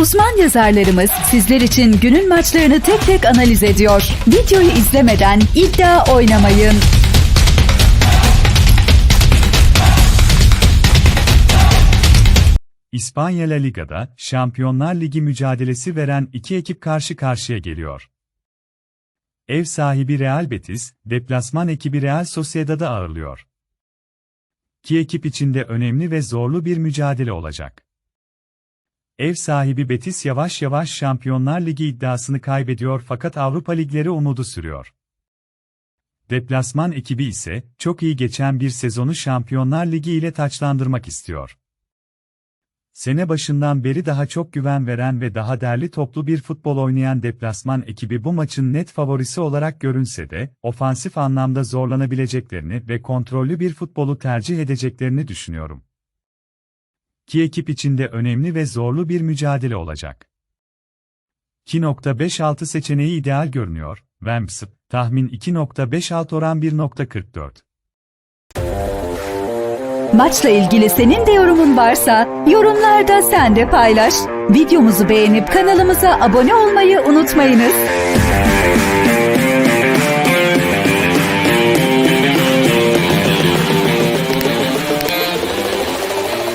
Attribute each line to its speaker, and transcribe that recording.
Speaker 1: Uzman yazarlarımız sizler için günün maçlarını tek tek analiz ediyor. Videoyu izlemeden iddia oynamayın.
Speaker 2: İspanya La Liga'da Şampiyonlar Ligi mücadelesi veren iki ekip karşı karşıya geliyor. Ev sahibi Real Betis, deplasman ekibi Real Sociedad'ı ağırlıyor. İki ekip içinde önemli ve zorlu bir mücadele olacak. Ev sahibi Betis yavaş yavaş Şampiyonlar Ligi iddiasını kaybediyor fakat Avrupa Ligleri umudu sürüyor. Deplasman ekibi ise çok iyi geçen bir sezonu Şampiyonlar Ligi ile taçlandırmak istiyor. Sene başından beri daha çok güven veren ve daha derli toplu bir futbol oynayan deplasman ekibi bu maçın net favorisi olarak görünse de, ofansif anlamda zorlanabileceklerini ve kontrollü bir futbolu tercih edeceklerini düşünüyorum. İki ekip içinde önemli ve zorlu bir mücadele olacak. 2.56 seçeneği ideal görünüyor, Wemps, tahmin 2.56 oran 1.44.
Speaker 1: Maçla ilgili senin de yorumun varsa yorumlarda sen de paylaş. Videomuzu beğenip kanalımıza abone olmayı unutmayınız.